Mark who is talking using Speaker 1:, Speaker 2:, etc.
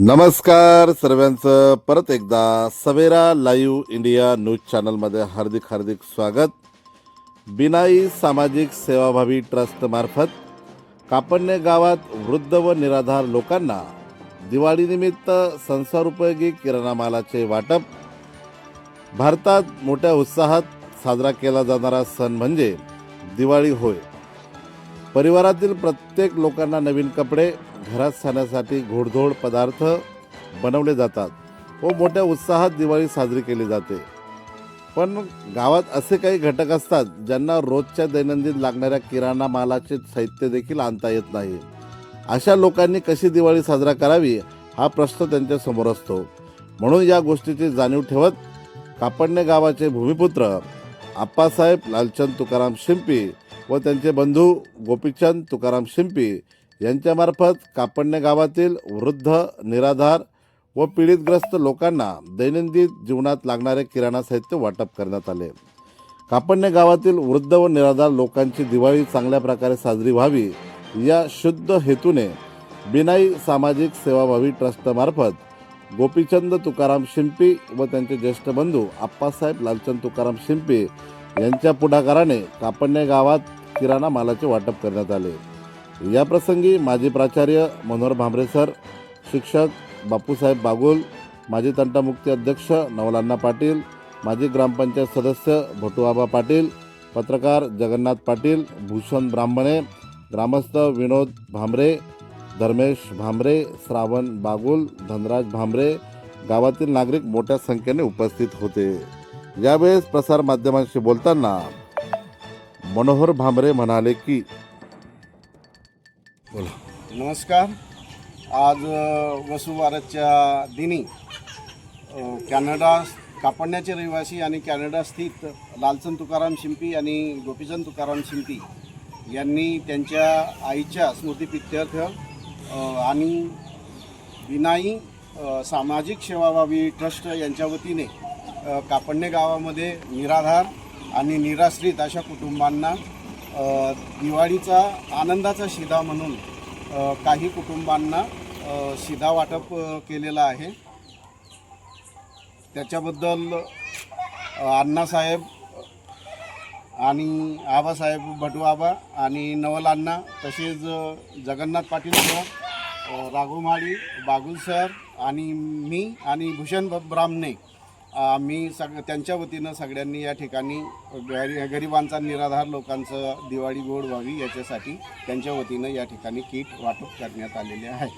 Speaker 1: नमस्कार सर्वांचं. परत एकदा सवेरा लाईव्ह इंडिया न्यूज चॅनलमध्ये हार्दिक हार्दिक स्वागत. बिनाई सामाजिक सेवाभावी ट्रस्टमार्फत कापडणे गावात वृद्ध व निराधार लोकांना दिवाळीनिमित्त संसारोपयोगी किराणा मालाचे वाटप. भारतात मोठ्या उत्साहात साजरा केला जाणारा सण म्हणजे दिवाळी होय. परिवारातील प्रत्येक लोकांना नवीन कपडे घरात खाण्यासाठी घोडधोड पदार्थ बनवले जातात व मोठ्या उत्साहात दिवाळी साजरी केली जाते. पण गावात असे काही घटक असतात ज्यांना रोजच्या दैनंदिन लागणाऱ्या किराणा मालाचे साहित्य देखील आणता येत नाही. अशा लोकांनी कशी दिवाळी साजरा करावी हा प्रश्न त्यांच्यासमोर असतो. म्हणून या गोष्टीची जाणीव ठेवत कापडणे गावाचे भूमिपुत्र आप्पासाहेब लालचंद तुकाराम शिंपी व त्यांचे बंधू गोपीचंद तुकाराम शिंपी यांच्यामार्फत कापडणे गावातील वृद्ध निराधार व पीडितग्रस्त लोकांना दैनंदिन जीवनात लागणारे किराणा साहित्य वाटप करण्यात आले. कापडणे गावातील वृद्ध व निराधार लोकांची दिवाळी चांगल्या प्रकारे साजरी व्हावी या शुद्ध हेतूने बिनाई सामाजिक सेवाभावी ट्रस्टमार्फत गोपीचंद तुकाराम शिंपी व त्यांचे ज्येष्ठ बंधू आप्पासाहेब लालचंद तुकाराम शिंपी यांच्या पुढाकाराने कापडणे गावात किराणा मालाचे वाटप करण्यात आले. या प्रसंगी माजी प्राचार्य मनोहर भांबरे सर शिक्षक बापूसाहेब बागुल माजी तंटामुक्ती अध्यक्ष नवलांना पाटील माजी ग्रामपंचायत सदस्य भटूआबा पाटील पत्रकार जगन्नाथ पाटील भूषण ब्राह्मणे ग्रामस्थ विनोद भांबरे धर्मेश भांबरे श्रावण बागुल धनराज भांबरे गावातील नागरिक मोठ्या संख्येने उपस्थित होते. यावेळेस प्रसार माध्यमांशी बोलताना मनोहर भांबरे म्हणाले की
Speaker 2: नमस्कार. आज अ, वसुबारसच्या दिनी कॅनडा कापडण्याचे रहिवासी आणि कॅनडा स्थित लालचंद तुकाराम शिंपी आणि गोपीचंद तुकाराम शिंपी यांनी त्यांच्या आईच्या स्मृतिप्रित्यर्थ आणि विनाई सामाजिक सेवाभावी ट्रस्ट यांच्या वतीने कापडणे गावामध्ये निराधार आणि निराश्रित अशा कुटुंबांना दिवाळीचा आनंदाचा शिधा म्हणून काही कुटुंबांना शिधा वाटप केलेला आहे. त्याच्याबद्दल अण्णासाहेब आणि आबासाहेब भटुआबा आणि नवलांना तसेच जगन्नाथ पाटील सर राघुमाळी बागुल सर आणि मी आणि भूषण ब्राह्मणे आम्ही सग त्यांच्या वतीनं सगळ्यांनी या ठिकाणी गरी गरिबांचा निराधार लोकांचं दिवाळी गोड व्हावी याच्यासाठी त्यांच्या वतीनं या ठिकाणी किट वाटप करण्यात आलेले आहे.